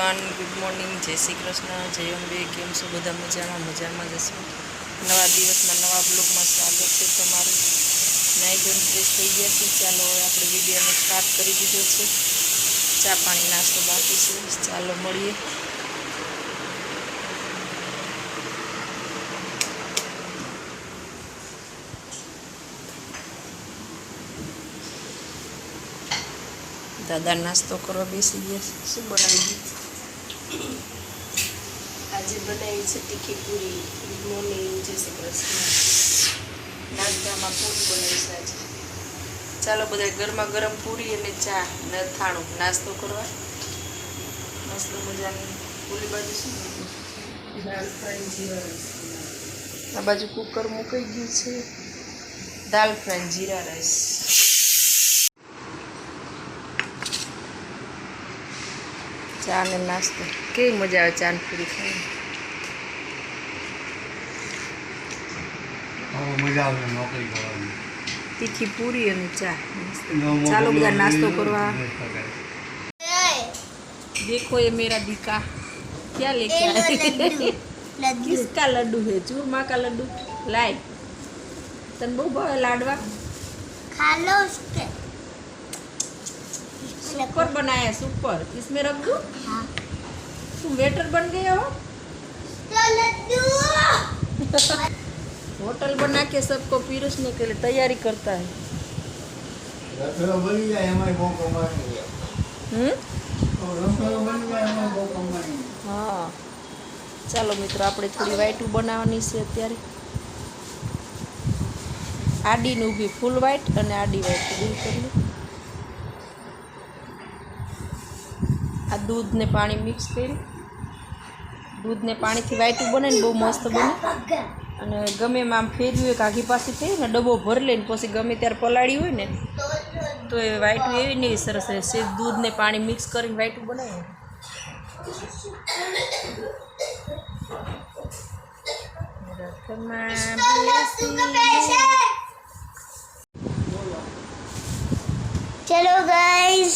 Everyone good morning જય શ્રી કૃષ્ણ, જય અંબે, કેમ છો? બધા મજામાં મજામાં જશો નવા દિવસમાં નવા બ્લોગમાં સ્વાગત છે તમારું. નાઈ ધોન ફ્રેશ થઈ ગયા છે ચાલો હવે આપણે વિડીયોને સ્ટાર્ટ કરી દીધો છે. ચા પાણી નાસ્તો બાકી છે. ચાલો મળીએ. દાદા નાસ્તો કરવા બેસી ગયા છે. શું બનાવી દીધું? આજે બનાવી છે તીખી પૂરી ગુડ મોર્નિંગ જય શ્રી કૃષ્ણ નાસ્તામાં પૂરી બનાવી છે ચાલો બધા ગરમા ગરમ પૂરી અને ચા ને અથાણું નાસ્તો કરવા. મસ્ત મજાની પૂરી બાજુ શું દાળ ફ્રાય જીરા આ બાજુ કુકર મુકાઈ ગયું છે. દાલ ફ્રાઈ જીરા રાઈસ ચા ને નાસ્તો કેવી મજા આવે ચા ને પૂરી ખાવાની હવે મજા આવે નોકરી કરવાની તીખી પૂરી અને ચા મસ્ત. નવો ચાલો બધા મોબાઈલ નાસ્તો લઈ કરવા લઈ શકાય. देखो ये मेरा दीका क्या लेके आए किसका लड्डू है चूरमा का लड्डू लाए तन बहु भावे लाडवा खा लो उसके सुपर बनाया सुपर इसमें रख दूं हाँ तुम वेटर बन गए हो तो लड्डू होटल बना के सबको पीरसने के लिए तैयारी करता है રસોડો બની જાય એમાંય બહુ કમાણી છે. हम्म રસોડો બની જાય એમાં બહુ કમાણી છે. હા ચાલો મિત્રો આપણે થોડી વાઈટું બનાવવાની છે અત્યારે આડીને ઊભી ફૂલ વ્હાઈટ અને આડી વ્હાઈટ દૂર કરી દૂધ ને પાણી મિક્સ કરી. દૂધ ને પાણીથી વાઈટું બને ને બહુ મસ્ત બને. અને ગમે એમ આમ ફેરવ્યું હોય કાઘી પાસે થઈ ને ડબ્બો ભરી લઈને પછી ગમે ત્યારે પલાળી હોય ને, તો એ વાઈટું એવી ને એવી સરસ રહે છે દૂધ ને પાણી મિક્સ કરીને વાઈટું બનાવે રથમાં ચલો ગાઈસ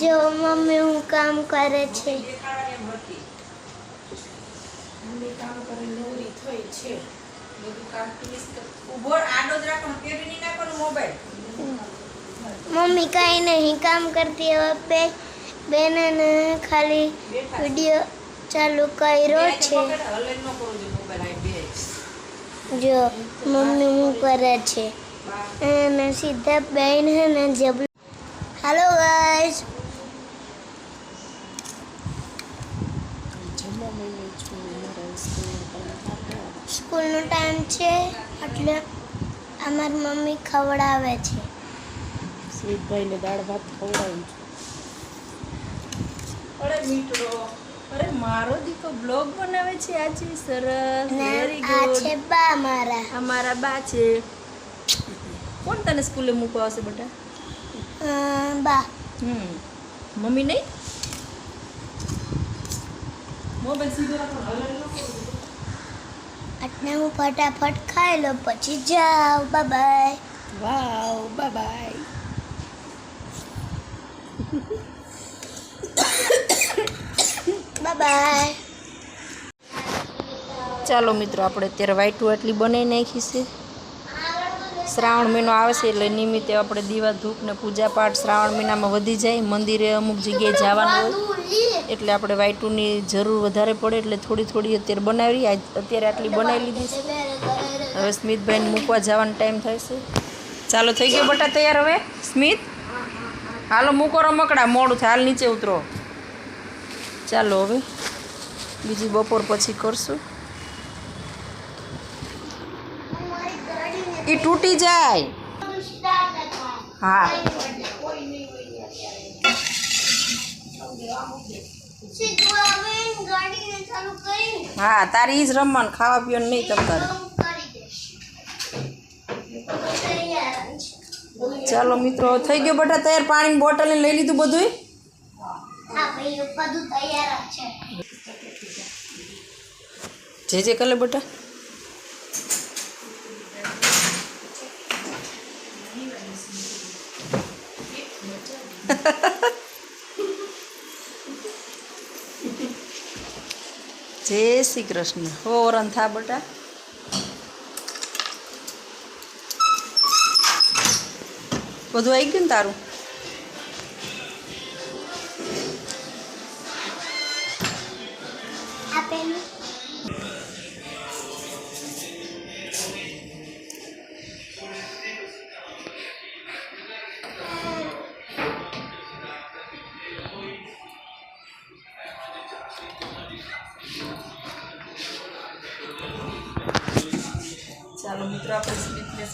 જો મમ્મી હું કામ કરે છે. મમ્મી કામ કરે નવરી થઈ છે. બધું કામ ફિનિશ ઊભો આડો જ રાખો પેરી નાખવાનો મોબાઈલ મમ્મી કાંઈ નહીં કામ કરતી હવે બે બેનને ખાલી વીડિયો ચાલુ કર્યો છે. ન જો મમ્મી હું કરે છે. અને સીધા બેન હે ને જબલું હાલો ગાઈસ સ્કૂલનો ટાઈમ છે એટલે અમારી મમ્મી ખવડાવે છે. સ્વીટભાઈને દાળ ભાત ખવડાવું છું. અરે મિત્રો અરે મારો દીકરો બ્લોગ બનાવે છે આજે સરસ વેરી આ ગુડ છે બા મારા. અમારા બા છે. કોણ તને સ્કૂલે મૂકવા આવશે બેટા? અ, બા. હમ મમ્મી નહીં? મોબાઈલ સીધો રાખો હલન ન કરો. એટલે હું ફટાફટ ખાઈ લો પછી જાઉં bye bye wow bye bye bye bye ચાલો મિત્રો આપણે અત્યારે વાઈટું આટલી બનાવી નાખી છે. શ્રાવણ મહિનો આવે છે એટલે નિમિત્તે આપણે દીવા, ધૂપ ને પૂજા પાઠ શ્રાવણ મહિનામાં વધી જાય. મંદિરે અમુક જગ્યાએ જવાનું હોય એટલે આપણે વાઇટુની જરૂર વધારે પડે એટલે થોડી થોડી અત્યારે બનાવી. અત્યારે આટલી બનાવી લીધી છે. હવે સ્મિતભાઈને મૂકવા જવાનો ટાઈમ થાય છે. ચાલો, થઈ ગયો બટા તૈયાર હવે? સ્મિત? હાલો, મૂકો રમકડા. મોડું થાય. હાલ નીચે ઉતરો. ચાલો હવે. બીજી બપોર પછી કરશું. એ તૂટી જાય. હા. હા, તારી ઈ જ રમવાનું, ખાવા પીવાનું નહીં તમ ચાલો મિત્રો થઈ ગયો બટા તૈયાર, પાણીની બોટલ લઈ લીધું બધું જે જે કલે બટા. જય શ્રી કૃષ્ણ. હો રંથા બટા. બધું આવી ગયું ને તારું?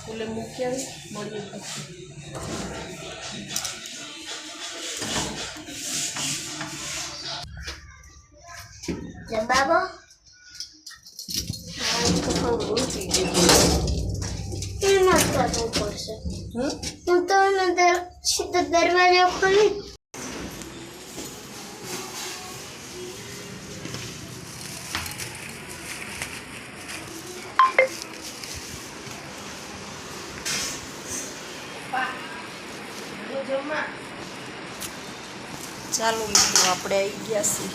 સ્કૂલે મૂકી આવી મળીએ પછી હમ હું તો દરવાજો ખોલી ચાલો મિત્રો, આપણે આવી ગયા છીએ.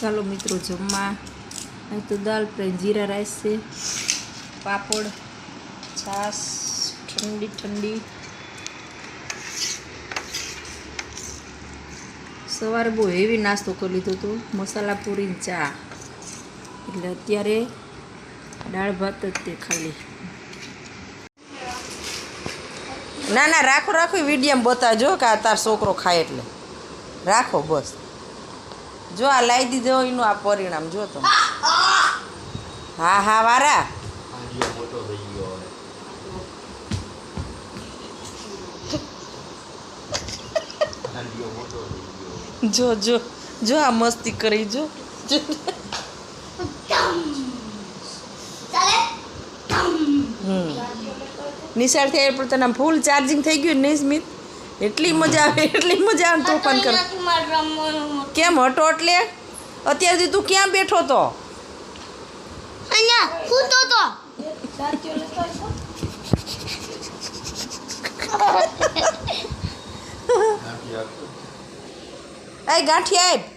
ચાલો મિત્રો, જમવા. અહીં તો દાલ ફ્રાય જીરા, રાઈસ છે. પાપડ, છાશ, ઠંડી ઠંડી. સવારે બહુ હેવી નાસ્તો કરી લીધો હતો. મસાલા પૂરી ચા. એટલે અત્યારે દાળ ભાત જ તે ખાલી. ના ના રાખો રાખો વિડીયમ બતાવજો કે આ તાર છોકરો ખાય એટલે. રાખો બસ. જો આ લાવી દીધો એનું આ પરિણામ જો તમે. હા હા વારા. જો જો જો આ મસ્તી કરી જો. નિશાળ થયા પણ તને ફૂલ ચાર્જિંગ થઈ ગયું ને સ્મિત એટલી મજા આવે એટલી મજા આવે તું તોફાન કર. કેમ હટો એટલે? અત્યાર સુધી તું ક્યાં બેઠો તો અહીંયા હું તો તો. એ ગાંઠિયા આપ.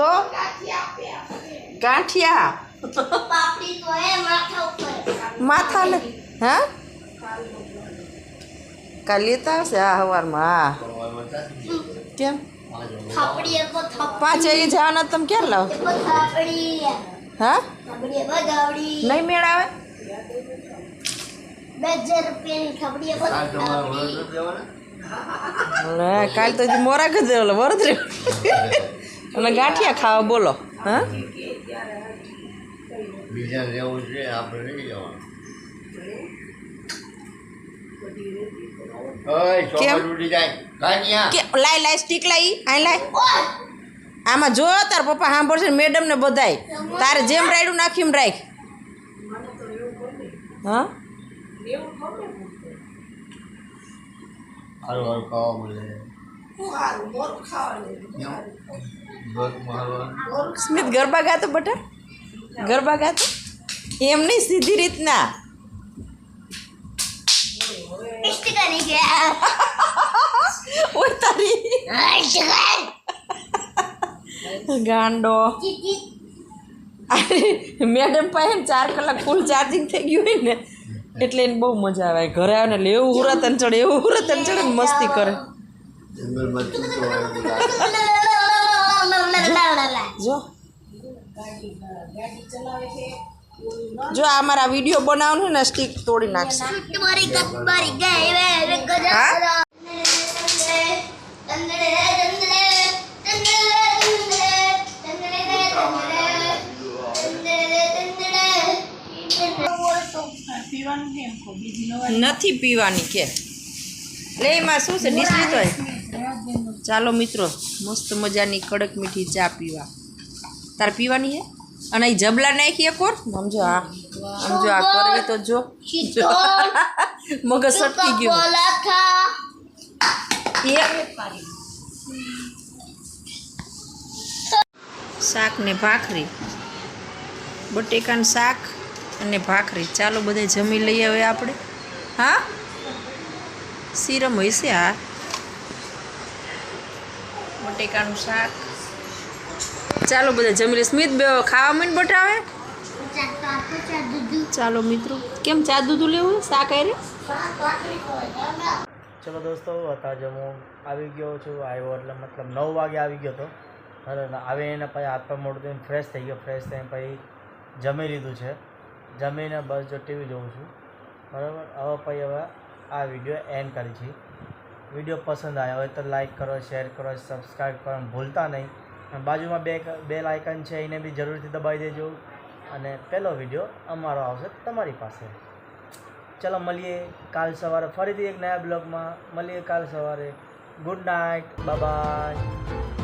તો? ગાંઠિયા. પાપડી તો હે માથા ઉપર માથા ને હા? કાલ લેતા આવશે આ સવારમાં હા. કેમ? પાંચ વાગે જવાના તમે કેમ લાવ? હા? નહીં મેળ આવે કાલ તો મોરા ઓલો વરદ રહ્યો અને ગાંઠિયા ખાવા બોલો હા? બીજા છે આપણે નહીં જવાનું. લાય લાય સ્ટીક લાઈ આય લાય. આમાં જો તાર પપ્પા સાંભળશે મેડમ ને બધાય. તારે જેમ રાયડું નાખી એમ રાખ. હા? હારું હારું ખાવા મળે. સ્મિત ગરબા ગાતો બટા ગરબા ગાતો એમ નહીં સીધી રીતના ઇષ્ટ કરી ગયા ઓય તારી ગાંડો અરે મેડમ પાસે ને ચાર કલાક ફૂલ ચાર્જિંગ થઈ ગયું હોય ને એટલે એને બહુ મજા આવે ઘરે આવે ને એટલે એવું હુરતન ચડે એવું હુરતન ચડે ને મસ્તી કરે જંગલમાં ચૂંટો જો. જો આ મારા વીડિયો બનાવવાનું ને સ્ટીક તોડી નાખશે. નથી પીવાની કે. લે એમાં શું છે? ડીશ લીધો હોય? ચાલો મિત્રો, મસ્ત મજાની કડક મીઠી ચા પીવા. તારે પીવાની હે? અને એ જબલા નાખી એક વાર સમજો આ સમજો આ કરવી તો જો. મગજ સટકી ગયું. શાક ને ભાખરી. બટેકાનું શાક અને ભાખરી. ચાલો બધે જમી લઈએ હવે આપણે. હા? સીરમ હશે હા બટેકાનું શાક. ચાલો બધા જમી લે. સ્મિત બે ખાવા મીન બટાવે ચાલો મિત્રો કેમ ચા દૂધ લેવું શાક આરે ચલો દોસ્તો અત્યારે હું આવી ગયો છું. આવ્યો એટલે મતલબ નવ વાગે આવી ગયો હતો બરાબર આવે એને પછી હાથ પર મોડું થઈને ફ્રેશ થઈ ગયો. ફ્રેશ થઈને પછી જમી લીધું છે. જમીને બસ જો ટીવી જોઉં છું. બરાબર? હવે પછી હવે આ વીડિયો એન્ડ કરી છે. વીડિયો પસંદ આવ્યો હોય તો લાઈક કરો શેર કરો સબસ્ક્રાઈબ કરવાનું ભૂલતા નહીં. અને બાજુમાં બે બે લાઇકન છે, એને બી જરૂરથી દબાવી દેજો. અને પહેલો વીડિયો અમારો આવશે તમારી પાસે. ચલો મળીએ કાલ સવારે ફરીથી એક નયા બ્લોગમાં. મળીએ કાલ સવારે. Good night bye